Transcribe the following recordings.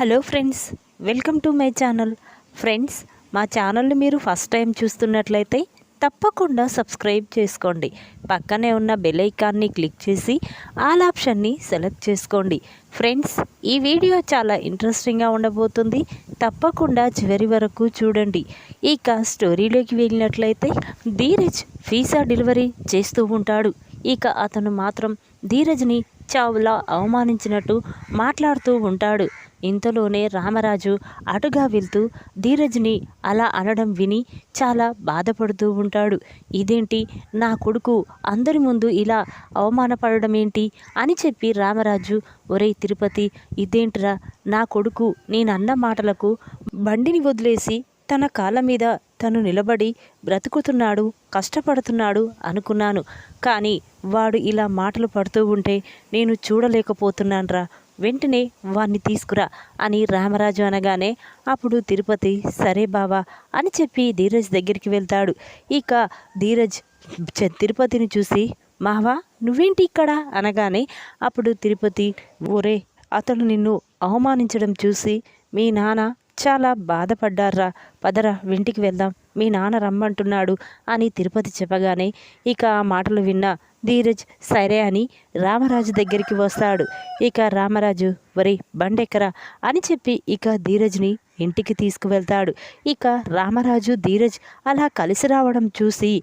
Hello friends welcome to my channel. Friends మా ఛానల్ని మీరు ఫస్ట్ టైం చూస్తున్నట్లయితే తప్పకుండా సబ్స్క్రైబ్ చేసుకోండి. పక్కనే ఉన్న బెల్ ఐకాన్ని క్లిక్ చేసి ఆల్ ఆప్షన్ని సెలెక్ట్ చేసుకోండి. ఫ్రెండ్స్ ఈ వీడియో చాలా ఇంట్రెస్టింగ్గా ఉండబోతుంది. తప్పకుండా చివరి వరకు చూడండి. ఇక స్టోరీలోకి వెళ్ళినట్లయితే ధీరజ్ వీసా డెలివరీ చేస్తూ ఉంటాడు. ఇక అతను మాత్రం ధీరజ్ని చాలా అవమానించినట్టు మాట్లాడుతూ ఉంటాడు. ఇంతలోనే రామరాజు అటుగా వెళ్తూ ధీరజ్ని అలా అనడం విని చాలా బాధపడుతూ ఉంటాడు. ఇదేంటి? నా కొడుకు అందరి ముందు ఇలా అవమానపడడం ఏంటి అని చెప్పి రామరాజు ఒరేయ్ తిరుపతి ఇదేంట్రా? నా కొడుకు నేనన్న మాటలకు బండిని వదిలేసి తన కాళ్ళ మీద తను నిలబడి బ్రతుకుతున్నాడు కష్టపడుతున్నాడు అనుకున్నాను. కానీ వాడు ఇలా మాటలు పడుతూ ఉంటే నేను చూడలేకపోతున్నాన్రా. వెంటనే వాణ్ణి తీసుకురా అని రామరాజు అనగానే అప్పుడు తిరుపతి సరే బావా అని చెప్పి ధీరజ్ దగ్గరికి వెళ్తాడు. ఇక ధీరజ్ తిరుపతిని చూసి మావా నువ్వేంటి ఇక్కడ? అనగానే అప్పుడు తిరుపతి ఒరే అతడు నిన్ను అవమానించడం చూసి మీ నాన్న చాలా బాధపడ్డారా పదరా ఇంటికి వెళ్దాం. మీ నాన్న రమ్మంటున్నాడు అని తిరుపతి చెప్పగానే ఇక ఆ మాటలు విన్న ధీరజ్ సరే అని రామరాజు దగ్గరికి వస్తాడు. ఇక రామరాజు వరే బండెక్కరా? అని చెప్పి ఇక ధీరజ్ని ఇంటికి తీసుకువెళ్తాడు. ఇక రామరాజు ధీరజ్ అలా కలిసి రావడం చూసి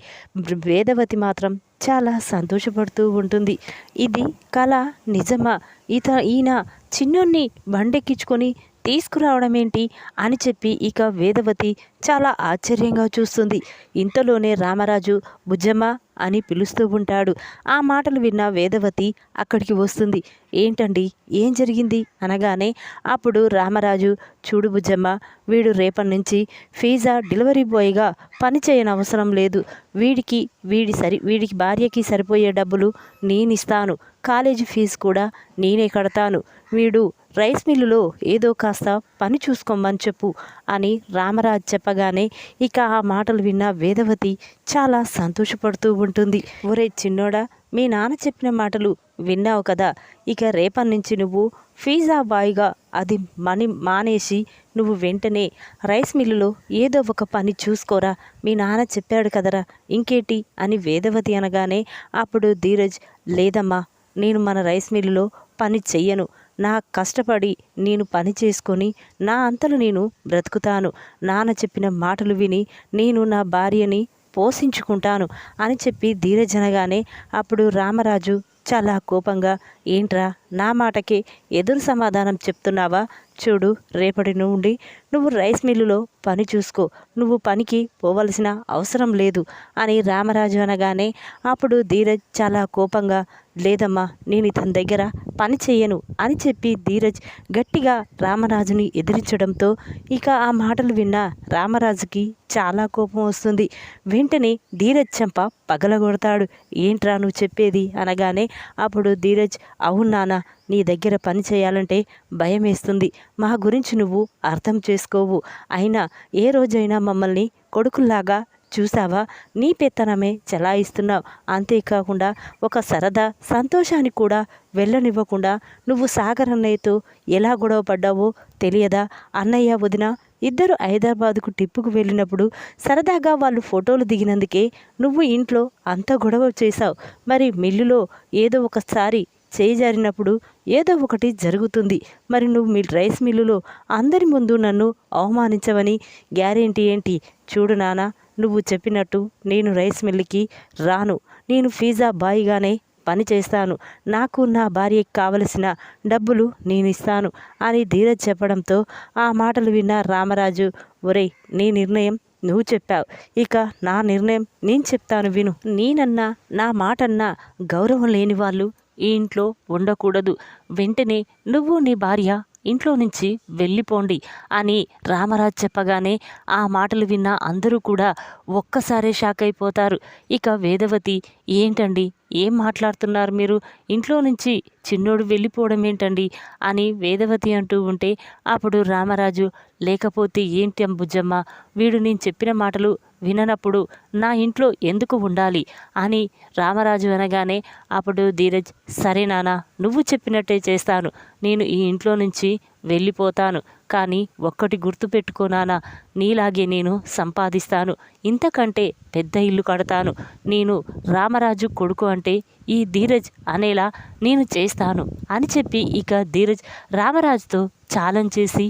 వేదవతి మాత్రం చాలా సంతోషపడుతూ ఉంటుంది. ఇది కళ నిజమా? ఇత ఈయన చిన్నోన్ని బండెక్కించుకొని తీసుకురావడం ఏంటి అని చెప్పి ఇక వేదవతి చాలా ఆశ్చర్యంగా చూస్తుంది. ఇంతలోనే రామరాజు బుజ్జమ్మ అని పిలుస్తూ ఉంటాడు. ఆ మాటలు విన్న వేదవతి అక్కడికి వస్తుంది. ఏంటండి? ఏం జరిగింది? అనగానే అప్పుడు రామరాజు చూడు బుజ్జమ్మ వీడు రేపటి నుంచి ఫీజా డెలివరీ బాయ్గా పనిచేయని అవసరం లేదు. వీడికి వీడి సరి వీడికి భార్యకి సరిపోయే డబ్బులు నేను ఇస్తాను కాలేజీ ఫీజు కూడా నేనే కడతాను. వీడు రైస్ మిల్లులో ఏదో కాస్త పని చూసుకోమని చెప్పు అని రామరాజ్ చెప్పగానే ఇక ఆ మాటలు విన్న వేదవతి చాలా సంతోషపడుతూ ఉంటుంది. ఒరే చిన్నోడా మీ నాన్న చెప్పిన మాటలు విన్నావు కదా ఇక రేపటి నుంచి నువ్వు ఫీజా బాయ్గా అది మనీ మానేసి నువ్వు వెంటనే రైస్ మిల్లులో ఏదో ఒక పని చూసుకోరా మీ నాన్న చెప్పాడు కదరా ఇంకేటి? అని వేదవతి అనగానే అప్పుడు ధీరజ్ లేదమ్మా నేను మన రైస్ మిల్లులో పని చెయ్యను నా కష్టపడి నేను పని చేసుకొని నా అంతలు నేను బ్రతుకుతాను. నాన్న చెప్పిన మాటలు విని నేను నా భార్యని పోషించుకుంటాను అని చెప్పి ధీరజనగానే అప్పుడు రామరాజు చాలా కోపంగా ఏంట్రా నా మాటకి ఎదురు సమాధానం చెప్తున్నావా? చూడు రేపటి నుండి నువ్వు రైస్ మిల్లులో పని చూసుకో. నువ్వు పనికి పోవలసిన అవసరం లేదు అని రామరాజు అనగానే అప్పుడు ధీరజ్ చాలా కోపంగా లేదమ్మా నేను ఇతని దగ్గర పని చెయ్యను అని చెప్పి ధీరజ్ గట్టిగా రామరాజుని ఎదిరించడంతో ఇక ఆ మాటలు విన్న రామరాజుకి చాలా కోపం వస్తుంది. వెంటనే ధీరజ్ చెంప పగలగొడతాడు. ఏంట్రా నువ్వు చెప్పేది? అనగానే అప్పుడు ధీరజ్ అవును నాన్న నీ దగ్గర పని చేయాలంటే భయం వేస్తుంది మా గురించి నువ్వు అర్థం చేసుకోవు. అయినా ఏ రోజైనా మమ్మల్ని కొడుకుల్లాగా చూసావా? నీ పెత్తనమే చలాయిస్తున్నావు. అంతేకాకుండా ఒక సరదా సంతోషాన్ని కూడా వెళ్ళనివ్వకుండా నువ్వు సాగర్ అన్నయ్యతో ఎలా గొడవ పడ్డావో తెలియదా? అన్నయ్య వదిన ఇద్దరు హైదరాబాదుకు ట్రిప్పుకు వెళ్ళినప్పుడు సరదాగా వాళ్ళు ఫోటోలు దిగినందుకే నువ్వు ఇంట్లో అంత గొడవ చేశావు. మరి మిల్లులో ఏదో ఒకసారి చేయి జారినప్పుడు ఏదో ఒకటి జరుగుతుంది. మరి నువ్వు మీ రైస్ మిల్లులో అందరి ముందు నన్ను అవమానించవని గ్యారెంటీ ఏంటి? చూడు నాన్న నువ్వు చెప్పినట్టు నేను రైస్ మిల్లుకి రాను. నేను ఫీజా బాయిగానే పని చేస్తాను. నాకు నా భార్యకి కావలసిన డబ్బులు నేను ఇస్తాను అని ధీరజ్ చెప్పడంతో ఆ మాటలు విన్న రామరాజు ఒరేయ్ నీ నిర్ణయం నువ్వు చెప్పావు. ఇక నా నిర్ణయం నేను చెప్తాను విను. నేనన్నా నా మాటన్నా గౌరవం లేని వాళ్ళు ఈ ఇంట్లో ఉండకూడదు. వెంటనే నువ్వు నీ భార్య ఇంట్లో నుంచి వెళ్ళిపోండి అని రామరాజ్ చెప్పగానే ఆ మాటలు విన్న అందరూ కూడా ఒక్కసారే షాక్ అయిపోతారు. ఇక వేదవతి ఏంటండి? ఏం మాట్లాడుతున్నారు మీరు? ఇంట్లో నుంచి చిన్నోడు వెళ్ళిపోవడం ఏంటండి? అని వేదవతి అంటూ ఉంటే అప్పుడు రామరాజు లేకపోతే ఏంటి బుజ్జమ్మ వీడు నేను చెప్పిన మాటలు విననప్పుడు నా ఇంట్లో ఎందుకు ఉండాలి అని రామరాజు అనగానే అప్పుడు ధీరజ్ సరే నాన్న నువ్వు చెప్పినట్టే చేస్తాను. నేను ఈ ఇంట్లో నుంచి వెళ్ళిపోతాను. కానీ ఒక్కటి గుర్తుపెట్టుకోనానా నీలాగే నేను సంపాదిస్తాను. ఇంతకంటే పెద్ద ఇల్లు కడతాను. నేను రామరాజు కొడుకు అంటే ఈ ధీరజ్ అనేలా నేను చేస్తాను అని చెప్పి ఇక ధీరజ్ రామరాజుతో ఛాలెంజ్ చేసి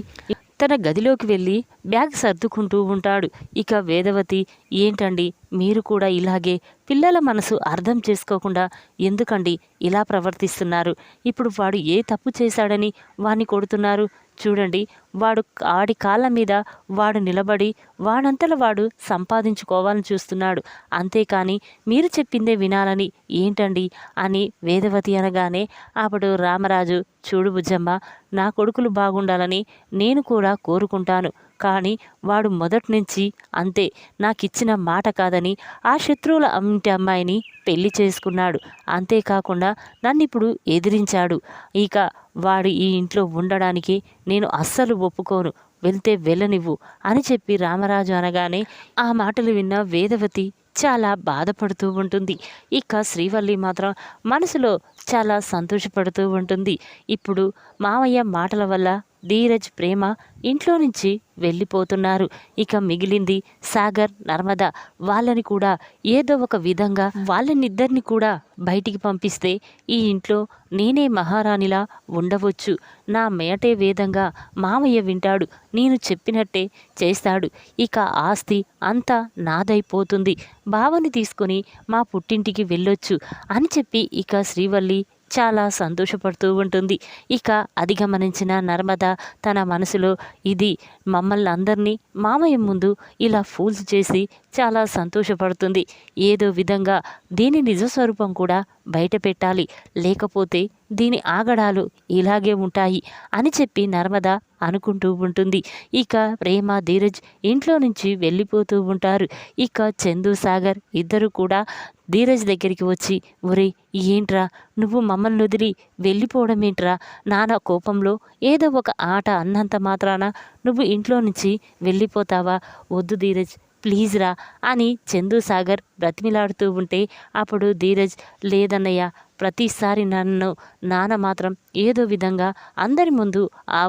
తన గదిలోకి వెళ్ళి బ్యాగ్ సర్దుకుంటూ ఉంటాడు. ఇక వేదవతి ఏంటండి? మీరు కూడా ఇలాగే పిల్లల మనసు అర్థం చేసుకోకుండా ఎందుకండి ఇలా ప్రవర్తిస్తున్నారు? ఇప్పుడు వాడు ఏ తప్పు చేశాడని వాణ్ణి కొడుతున్నారు? చూడండి వాడు ఆడి కాళ్ళ మీద వాడు నిలబడి వాడంతల వాడు సంపాదించుకోవాలని చూస్తున్నాడు. అంతేకాని మీరు చెప్పిందే వినాలని ఏంటండి? అని వేదవతి అనగానే అప్పుడు రామరాజు చూడు బుజ్జమ్మ నా కొడుకులు బాగుండాలని నేను కూడా కోరుకుంటాను. కానీ వాడు మొదటి నుంచి అంతే. నాకిచ్చిన మాట కాదని ఆ శత్రువుల ఇంటి అమ్మాయిని పెళ్ళి చేసుకున్నాడు. అంతేకాకుండా నన్ను ఇప్పుడు ఎదిరించాడు. ఇక వాడు ఈ ఇంట్లో ఉండడానికి నేను అస్సలు ఒప్పుకోను. వెళ్తే వెళ్ళనివ్వు అని చెప్పి రామరాజు అనగానే ఆ మాటలు విన్న వేదవతి చాలా బాధపడుతూ ఉంటుంది. ఇక శ్రీవల్లి మాత్రం మనసులో చాలా సంతోషపడుతూ ఉంటుంది. ఇప్పుడు మామయ్య మాటల వల్ల ధీరజ్ ప్రేమ ఇంట్లో నుంచి వెళ్ళిపోతున్నారు. ఇక మిగిలింది సాగర్ నర్మద. వాళ్ళని కూడా ఏదో ఒక విధంగా వాళ్ళనిద్దరిని కూడా బయటికి పంపిస్తే ఈ ఇంట్లో నేనే మహారాణిలా ఉండవచ్చు. నా మేటే వేదంగా మామయ్య వింటాడు. నేను చెప్పినట్టే చేస్తాడు. ఇక ఆస్తి అంతా నాదైపోతుంది. బావని తీసుకొని మా పుట్టింటికి వెళ్ళొచ్చు అని చెప్పి ఇక శ్రీవల్లి చాలా సంతోషపడుతూ ఉంటుంది. ఇక అది గమనించిన నర్మద తన మనసులో ఇది మమ్మల్ని అందరినీ మామయ్య ముందు ఇలా ఫూల్స్ చేసి చాలా సంతోషపడుతుంది. ఏదో విధంగా దీని నిజస్వరూపం కూడా బయట పెట్టాలి. లేకపోతే దీని ఆగడాలు ఇలాగే ఉంటాయి అని చెప్పి నర్మద అనుకుంటూ ఉంటుంది. ఇక ప్రేమ ధీరజ్ ఇంట్లో నుంచి వెళ్ళిపోతూ ఉంటారు. ఇక చందు సాగర్ ఇద్దరు కూడా ధీరజ్ దగ్గరికి వచ్చి ఒరే ఏంట్రా? నువ్వు మమ్మల్ని వదిలి వెళ్ళిపోవడం ఏంట్రా నాన్న కోపంలో ఏదో ఒక ఆట అన్నంత మాత్రాన నువ్వు ఇంట్లో నుంచి వెళ్ళిపోతావా? వద్దు ధీరజ్ ప్లీజ్ రా అని చందు సాగర్ బ్రతిమిలాడుతూ ఉంటే అప్పుడు ధీరజ్ లేదన్నయ్య ప్రతిసారి నన్ను నాన్న మాత్రం ఏదో విధంగా అందరి ముందు ఆ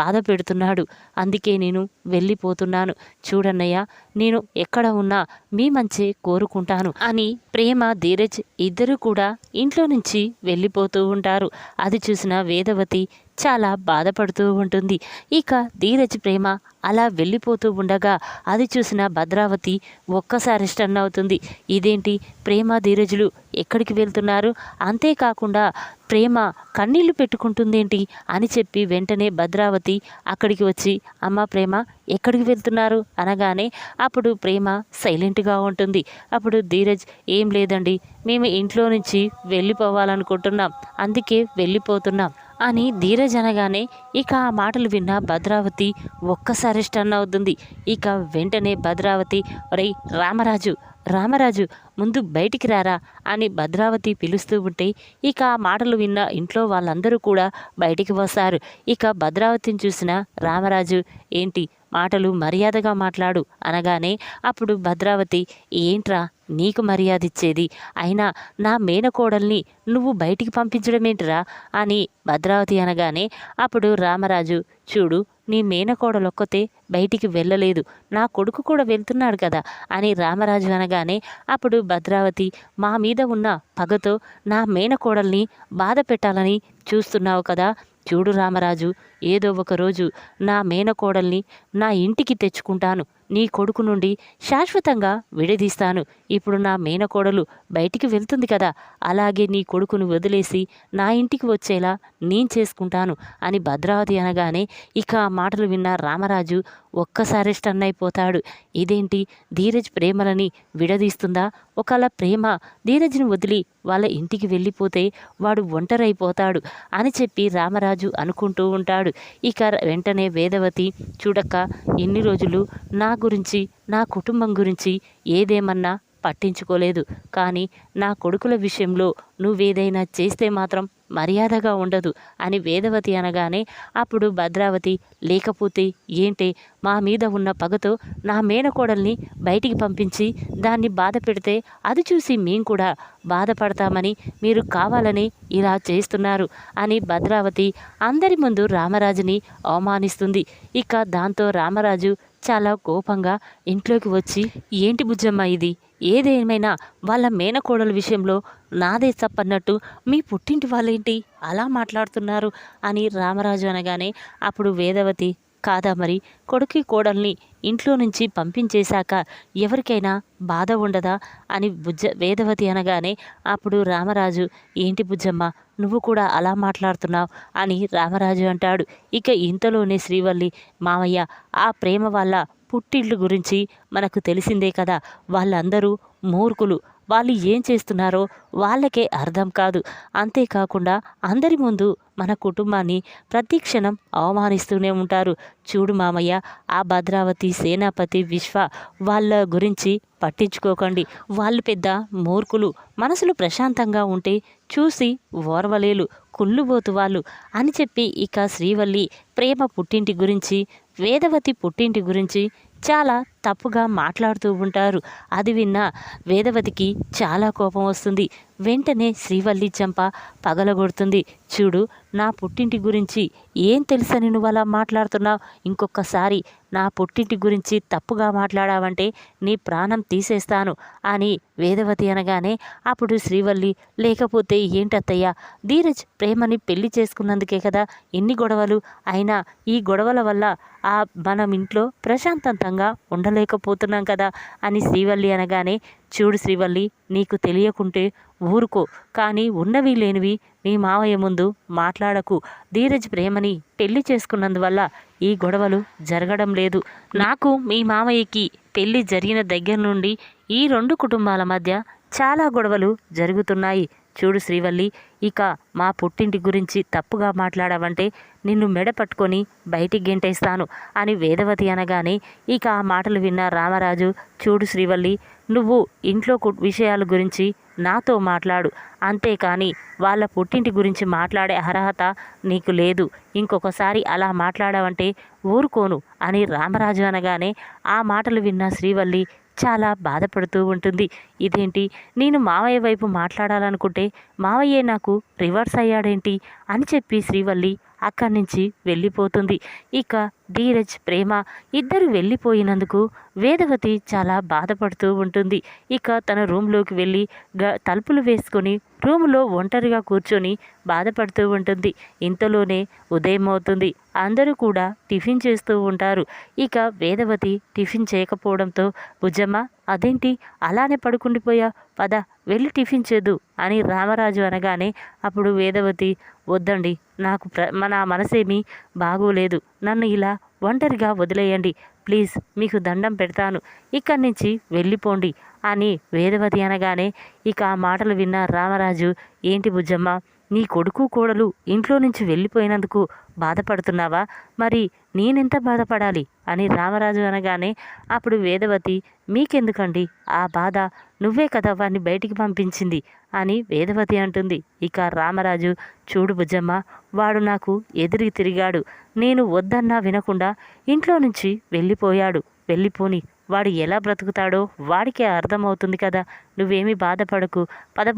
బాధ పెడుతున్నాడు. అందుకే నేను వెళ్ళిపోతున్నాను. చూడన్నయ్య నేను ఎక్కడ ఉన్నా మీ మంచి కోరుకుంటాను అని ప్రేమ ధీరజ్ ఇద్దరు కూడా ఇంట్లో నుంచి వెళ్ళిపోతూ ఉంటారు. అది చూసిన వేదవతి చాలా బాధపడుతూ ఉంటుంది. ఇక ధీరజ్ ప్రేమ అలా వెళ్ళిపోతూ ఉండగా అది చూసిన భద్రావతి ఒక్కసారి స్టన్ అవుతుంది. ఇదేంటి? ప్రేమ ధీరజులు ఎక్కడికి వెళ్తున్నారు? అంతేకాకుండా ప్రేమ కన్నీళ్ళు పెట్టుకుంటుందేంటి? అని చెప్పి వెంటనే భద్రావతి అక్కడికి వచ్చి అమ్మ ప్రేమ ఎక్కడికి వెళ్తున్నారు? అనగానే అప్పుడు ప్రేమ సైలెంట్గా ఉంటుంది. అప్పుడు ధీరజ్ ఏం లేదండి మేము ఇంట్లో నుంచి వెళ్ళిపోవాలనుకుంటున్నాం. అందుకే వెళ్ళిపోతున్నాం. అని ధీరజ్ అనగానే ఇక ఆ మాటలు విన్న భద్రావతి ఒక్కసారి స్టన్ అవుతుంది. ఇక వెంటనే భద్రావతి రై రామరాజు రామరాజు ముందు బయటికి రారా? అని భద్రావతి పిలుస్తూ ఉంటే ఇక ఆ మాటలు విన్న ఇంట్లో వాళ్ళందరూ కూడా బయటికి వస్తారు. ఇక భద్రావతిని చూసిన రామరాజు ఏంటి మాటలు మర్యాదగా మాట్లాడు అనగానే అప్పుడు భద్రావతి ఏంట్రా నీకు మర్యాద ఇచ్చేది అయినా నా మేనకోడల్ని నువ్వు బయటికి పంపించడమేంటిరా? అని భద్రావతి అనగానే అప్పుడు రామరాజు చూడు నీ మేనకోడలొక్కతే బయటికి వెళ్ళలేదు. నా కొడుకు కూడా వెళ్తున్నాడు కదా? అని రామరాజు అనగానే అప్పుడు భద్రావతి మా మీద ఉన్న పగతో నా మేనకోడల్ని బాధ పెట్టాలని చూస్తున్నావు కదా? చూడు రామరాజు ఏదో ఒక రోజు నా మేనకోడల్ని నా ఇంటికి తెచ్చుకుంటాను. నీ కొడుకు నుండి శాశ్వతంగా విడదీస్తాను. ఇప్పుడు నా మేనకోడలు బయటికి వెళ్తుంది కదా అలాగే నీ కొడుకును వదిలేసి నా ఇంటికి వచ్చేలా నేను చేసుకుంటాను అని భద్రావతి అనగానే ఇక ఆ మాటలు విన్న రామరాజు ఒక్కసారి స్టన్ అయిపోతాడు. ఇదేంటి ధీరజ్ ప్రేమలని విడదీస్తుందా? ఒకవేళ ప్రేమ ధీరజ్ని వదిలి వాళ్ళ ఇంటికి వెళ్ళిపోతే వాడు ఒంటరైపోతాడు అని చెప్పి రామరాజు అనుకుంటూ ఉంటాడు. ఇక వెంటనే వేదవతి చూడక్క ఎన్ని రోజులు నా గురించి నా కుటుంబం గురించి ఏదేమన్నా పట్టించుకోలేదు. కానీ నా కొడుకుల విషయంలో నువ్వేదైనా చేస్తే మాత్రం మర్యాదగా ఉండదు అని వేదవతి అనగానే అప్పుడు భద్రావతి లేకపోతే ఏంటి మా మీద ఉన్న పగతో నా మేనకోడల్ని బయటికి పంపించి దాన్ని బాధ పెడితే అది చూసి మేం కూడా బాధపడతామని మీరు కావాలని ఇలా చేస్తున్నారు అని భద్రావతి అందరి ముందు రామరాజుని అవమానిస్తుంది. ఇక దాంతో రామరాజు చాలా కోపంగా ఇంట్లోకి వచ్చి ఏంటి బుజ్జమ్మ ఇది? ఏదేమైనా వాళ్ళ మేనకోడల విషయంలో నాదే తప్పన్నట్టు మీ పుట్టింటి వాళ్ళేంటి అలా మాట్లాడుతున్నారు అని రామరాజు అనగానే అప్పుడు వేదవతి కాదా మరి కొడుకి కోడల్ని ఇంట్లో నుంచి పంపించేశాక ఎవరికైనా బాధ ఉండదా అని బుజ్జ వేదవతి అనగానే అప్పుడు రామరాజు ఏంటి బుజ్జమ్మ నువ్వు కూడా అలా మాట్లాడుతున్నావు అని రామరాజు అంటాడు. ఇక ఇంతలోనే శ్రీవల్లి మావయ్య ఆ ప్రేమ వల్ల పుట్టిళ్ళు గురించి మనకు తెలిసిందే కదా. వాళ్ళందరూ మూర్ఖులు. వాళ్ళు ఏం చేస్తున్నారో వాళ్ళకే అర్థం కాదు. అంతేకాకుండా అందరి ముందు మన కుటుంబాన్ని ప్రతి క్షణం అవమానిస్తూనే ఉంటారు. చూడు మామయ్య ఆ భద్రావతి సేనాపతి విశ్వ వాళ్ళ గురించి పట్టించుకోకండి. వాళ్ళు పెద్ద మూర్ఖులు. మనసులు ప్రశాంతంగా ఉంటే చూసి ఓర్వలేలు కుళ్ళుబోతు వాళ్ళు అని చెప్పి ఇక శ్రీవల్లి ప్రేమ పుట్టింటి గురించి వేదవతి పుట్టింటి గురించి చాలా తప్పుగా మాట్లాడుతూ ఉంటారు. అది విన్న వేదవతికి చాలా కోపం వస్తుంది. వెంటనే శ్రీవల్లి చంప పగలగొడుతుంది. చూడు నా పుట్టింటి గురించి ఏం తెలుసని నువ్వు అలా మాట్లాడుతున్నావు? ఇంకొకసారి నా పుట్టింటి గురించి తప్పుగా మాట్లాడావంటే నీ ప్రాణం తీసేస్తాను అని వేదవతి అనగానే అప్పుడు శ్రీవల్లి లేకపోతే ఏంటత్తయ్యా ధీరజ్ ప్రేమని పెళ్ళి చేసుకున్నందుకే కదా ఎన్ని గొడవలు? అయినా ఈ గొడవల వల్ల ఆ మనం ఇంట్లో ప్రశాంతంగా ఉండలేకపోతున్నాం కదా అని శ్రీవల్లి అనగానే చూడు శ్రీవల్లి నీకు తెలియకుంటే ఊరుకో కానీ ఉన్నవి లేనివి మీ మావయ్య ముందు మాట్లాడకు. ధీరజ్ ప్రేమని పెళ్ళి చేసుకున్నందువల్ల ఈ గొడవలు జరగడం లేదు. నాకు మీ మామయ్యకి పెళ్ళి జరిగిన దగ్గర నుండి ఈ రెండు కుటుంబాల మధ్య చాలా గొడవలు జరుగుతున్నాయి. చూడు శ్రీవల్లి ఇక మా పుట్టింటి గురించి తప్పుగా మాట్లాడావంటే నిన్ను మెడ పట్టుకొని బయటికి గెంటేస్తాను అని వేదవతి అనగానే ఇక ఆ మాటలు విన్న రామరాజు చూడు శ్రీవల్లి నువ్వు ఇంట్లో విషయాల గురించి నాతో మాట్లాడు. అంతేకాని వాళ్ళ పుట్టింటి గురించి మాట్లాడే అర్హత నీకు లేదు. ఇంకొకసారి అలా మాట్లాడావంటే ఊరుకోను అని రామరాజు అనగానే ఆ మాటలు విన్న శ్రీవల్లి చాలా బాధపడుతూ ఉంటుంది. ఇదేంటి? నేను మావయ్య వైపు మాట్లాడాలనుకుంటే మావయ్యే నాకు రివర్స్ అయ్యాడేంటి? అని చెప్పి శ్రీవల్లి అక్కడి నుంచి వెళ్ళిపోతుంది. ఇక ధీరజ్ ప్రేమ ఇద్దరు వెళ్ళిపోయినందుకు వేదవతి చాలా బాధపడుతూ ఉంటుంది. ఇక తన రూమ్లోకి వెళ్ళి గ తలుపులు వేసుకొని రూములో ఒంటరిగా కూర్చొని బాధపడుతూ ఉంటుంది. ఇంతలోనే ఉదయం అవుతుంది. అందరూ కూడా టిఫిన్ చేస్తూ ఉంటారు. ఇక వేదవతి టిఫిన్ చేయకపోవడంతో భుజమ్మ అదేంటి? అలానే పడుకుండిపోయా పద వెళ్ళి టిఫిన్ చేదు అని రామరాజు అనగానే అప్పుడు వేదవతి వద్దండి నాకు ప్ర మన మనసేమీ బాగోలేదు. నన్ను ఇలా ఒంటరిగా వదిలేయండి. ప్లీజ్ మీకు దండం పెడతాను. ఇక్కడి నుంచి వెళ్ళిపోండి అని వేదవతి అనగానే ఇక ఆ మాటలు విన్న రామరాజు ఏంటి బుజ్జమ్మ? నీ కొడుకు కోడలు ఇంట్లో నుంచి వెళ్ళిపోయినందుకు బాధపడుతున్నావా? మరి నేనెంత బాధపడాలి? అని రామరాజు అనగానే అప్పుడు వేదవతి మీకెందుకండి? ఆ బాధ నువ్వే కదా వాడిని బయటికి పంపించింది అని వేదవతి అంటుంది. ఇక రామరాజు చూడు బుజ్జమ్మ వాడు నాకు ఎదురు తిరిగాడు. నేను వద్దన్నా వినకుండా ఇంట్లో నుంచి వెళ్ళిపోయాడు. వెళ్ళిపోని వాడు ఎలా బ్రతుకుతాడో వాడికే అర్థమవుతుంది కదా. నువ్వేమీ బాధపడకు. పద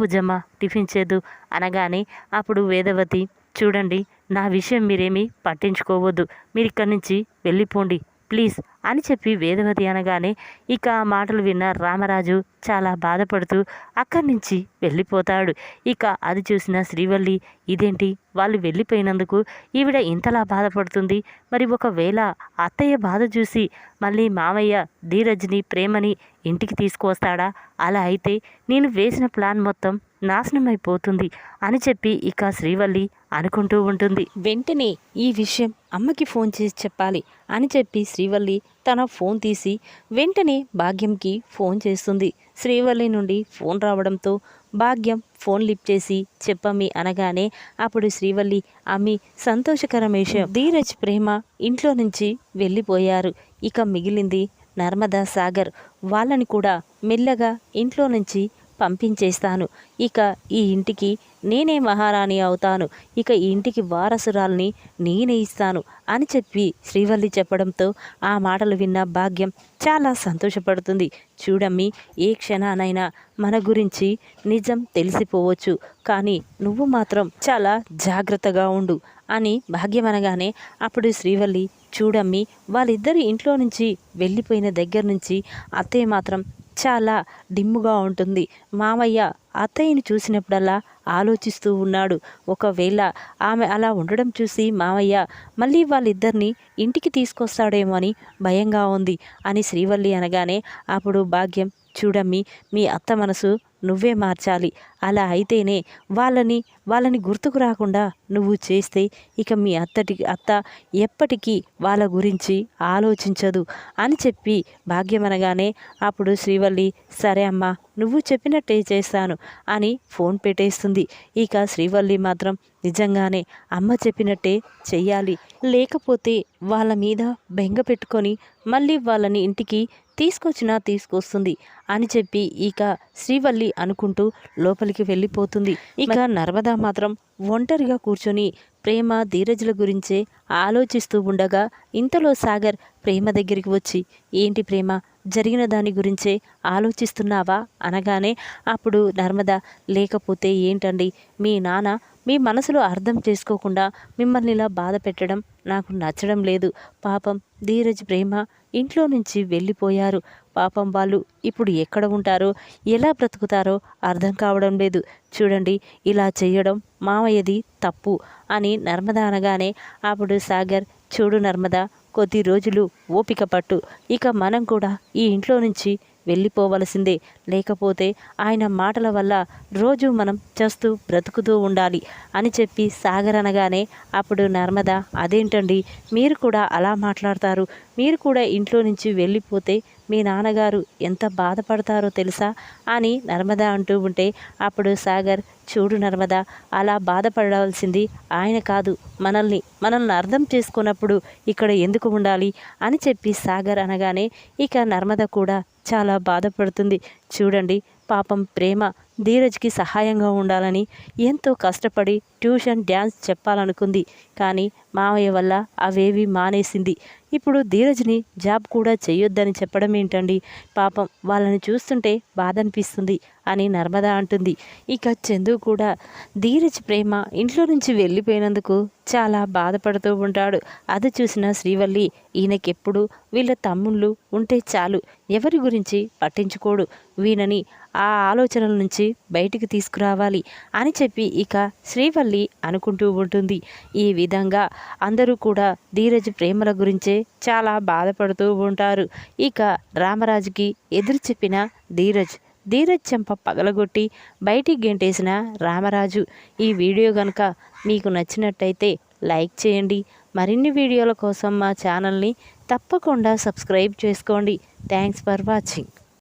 టిఫిన్ చేదు అనగానే అప్పుడు వేదవతి చూడండి నా విషయం మీరేమీ పట్టించుకోవద్దు. మీరు ఇక్కడి నుంచి వెళ్ళిపోండి. ప్లీజ్ అని చెప్పి వేదవతి అనగానే ఇక ఆ మాటలు విన్న రామరాజు చాలా బాధపడుతూ అక్కడి నుంచి వెళ్ళిపోతాడు. ఇక అది చూసిన శ్రీవల్లి ఇదేంటి? వాళ్ళు వెళ్ళిపోయినందుకు ఈవిడ ఇంతలా బాధపడుతుంది? మరి ఒకవేళ అత్తయ్య బాధ చూసి మళ్ళీ మామయ్య ధీరజ్ని ప్రేమని ఇంటికి తీసుకువస్తాడా? అలా అయితే నేను వేసిన ప్లాన్ మొత్తం నాశనమైపోతుంది అని చెప్పి ఇక శ్రీవల్లి అనుకుంటూ ఉంటుంది. వెంటనే ఈ విషయం అమ్మకి ఫోన్ చేసి చెప్పాలి అని చెప్పి శ్రీవల్లి తన ఫోన్ తీసి వెంటనే భాగ్యంకి ఫోన్ చేస్తుంది. శ్రీవల్లి నుండి ఫోన్ రావడంతో భాగ్యం ఫోన్ లిఫ్ట్ చేసి చెప్పమ్మి అనగానే అప్పుడు శ్రీవల్లి అమ్మి సంతోషకరమైన విషయం. ధీరజ్ ప్రేమ ఇంట్లో నుంచి వెళ్ళిపోయారు. ఇక మిగిలింది నర్మదా సాగర్. వాళ్ళని కూడా మెల్లగా ఇంట్లో నుంచి పంపించేస్తాను. ఇక ఈ ఇంటికి నేనే మహారాణి అవుతాను. ఇక ఈ ఇంటికి వారసురాల్ని నేనే ఇస్తాను అని చెప్పి శ్రీవల్లి చెప్పడంతో ఆ మాటలు విన్న భాగ్యం చాలా సంతోషపడుతుంది. చూడమ్మి ఏ క్షణానైనా మన గురించి నిజం తెలిసిపోవచ్చు. కానీ నువ్వు మాత్రం చాలా జాగ్రత్తగా ఉండు అని భాగ్యం అనగానే అప్పుడు శ్రీవల్లి చూడమ్మి వాళ్ళిద్దరు ఇంట్లో నుంచి వెళ్ళిపోయిన దగ్గర నుంచి అత్తయ్య మాత్రం చాలా డిమ్ముగా ఉంటుంది. మామయ్య అత్తయ్యని చూసినప్పుడల్లా ఆలోచిస్తూ ఉన్నాడు. ఒకవేళ ఆమె అలా ఉండడం చూసి మామయ్య మళ్ళీ వాళ్ళిద్దరిని ఇంటికి తీసుకొస్తాడేమో అని భయంగా ఉంది అని శ్రీవల్లి అనగానే అప్పుడు భాగ్యం చూడమ్మి మీ అత్త మనసు నువ్వే మార్చాలి. అలా అయితేనే వాళ్ళని వాళ్ళని గుర్తుకు రాకుండా నువ్వు చేస్తే ఇక మీ అత్తటి అత్త ఎప్పటికీ వాళ్ళ గురించి ఆలోచించదు అని చెప్పి భాగ్యం అనగానే అప్పుడు శ్రీవల్లి సరే అమ్మా నువ్వు చెప్పినట్టే చేస్తాను అని ఫోన్ పెట్టేస్తుంది. ఇక శ్రీవల్లి మాత్రం నిజంగానే అమ్మ చెప్పినట్టే చెయ్యాలి. లేకపోతే వాళ్ళ మీద బెంగ పెట్టుకొని మళ్ళీ వాళ్ళని ఇంటికి తీసుకొచ్చినా తీసుకొస్తుంది అని చెప్పి ఇక శ్రీవల్లి అనుకుంటూ లోపలికి వెళ్ళిపోతుంది. ఇక నర్మదా మాత్రం ఒంటరిగా కూర్చొని ప్రేమ ధీరజుల గురించే ఆలోచిస్తూ ఉండగా ఇంతలో సాగర్ ప్రేమ దగ్గరికి వచ్చి ఏంటి ప్రేమ? జరిగిన దాని గురించే ఆలోచిస్తున్నావా? అనగానే అప్పుడు నర్మద లేకపోతే ఏంటండి? మీ నాన్న మీ మనసులో అర్థం చేసుకోకుండా మిమ్మల్ని ఇలా బాధ పెట్టడం నాకు నచ్చడం లేదు. పాపం ధీరజ్ ప్రేమ ఇంట్లో నుంచి వెళ్ళిపోయారు. పాపం వాళ్ళు ఇప్పుడు ఎక్కడ ఉంటారో ఎలా బ్రతుకుతారో అర్థం కావడం లేదు. చూడండి ఇలా చేయడం మామయ్యది తప్పు అని నర్మద అనగానే అప్పుడు సాగర్ చూడు నర్మద కొద్ది రోజులు ఓపిక పట్టు. ఇక మనం కూడా ఈ ఇంట్లో నుంచి వెళ్ళిపోవలసిందే. లేకపోతే ఆయన మాటల వల్ల రోజు మనం చేస్తూ బ్రతుకుతూ ఉండాలి అని చెప్పి సాగర్ అనగానే అప్పుడు నర్మద అదేంటండి? మీరు కూడా అలా మాట్లాడతారు. మీరు కూడా ఇంట్లో నుంచి వెళ్ళిపోతే మీ నాన్నగారు ఎంత బాధపడతారో తెలుసా? అని నర్మద అంటూ ఉంటే అప్పుడు సాగర్ చూడు నర్మద అలా బాధపడవలసింది ఆయన కాదు మనల్ని మనల్ని అర్థం చేసుకున్నప్పుడు ఇక్కడ ఎందుకు ఉండాలి? అని చెప్పి సాగర్ అనగానే ఇక నర్మద కూడా చాలా బాధపడుతుంది. చూడండి పాపం ప్రేమ ధీరజ్కి సహాయంగా ఉండాలని ఎంతో కష్టపడి ట్యూషన్ డ్యాన్స్ చెప్పాలనుకుంది. కానీ మావయ్య వల్ల అవేవి మానేసింది. ఇప్పుడు ధీరజ్ని జాబ్ కూడా చేయొద్దని చెప్పడం ఏంటండి? పాపం వాళ్ళని చూస్తుంటే బాధ అనిపిస్తుంది అని నర్మద అంటుంది. ఇక చందు కూడా ధీరజ్ ప్రేమ ఇంట్లో నుంచి వెళ్ళిపోయినందుకు చాలా బాధపడుతూ ఉంటాడు. అది చూసిన శ్రీవల్లి ఈయనకెప్పుడు వీళ్ళ తమ్ముళ్ళు ఉంటే చాలు ఎవరి గురించి పట్టించుకోడు. వీనని ఆ ఆలోచనల నుంచి బయటికి తీసుకురావాలి అని చెప్పి ఇక శ్రీవల్లి అనుకుంటూ ఉంటుంది. ఈ విధంగా అందరూ కూడా ధీరజ్ ప్రేమల గురించే చాలా బాధపడుతూ ఉంటారు. ఇక రామరాజుకి ఎదురు చెప్పిన ధీరజ్ ధీరజ్ చెంప పగలగొట్టి బయటికి గెంటేసిన రామరాజు. ఈ వీడియో కనుక మీకు నచ్చినట్టయితే లైక్ చేయండి. మరిన్ని వీడియోల కోసం మా ఛానల్ని తప్పకుండా సబ్స్క్రైబ్ చేసుకోండి. Thanks for watching.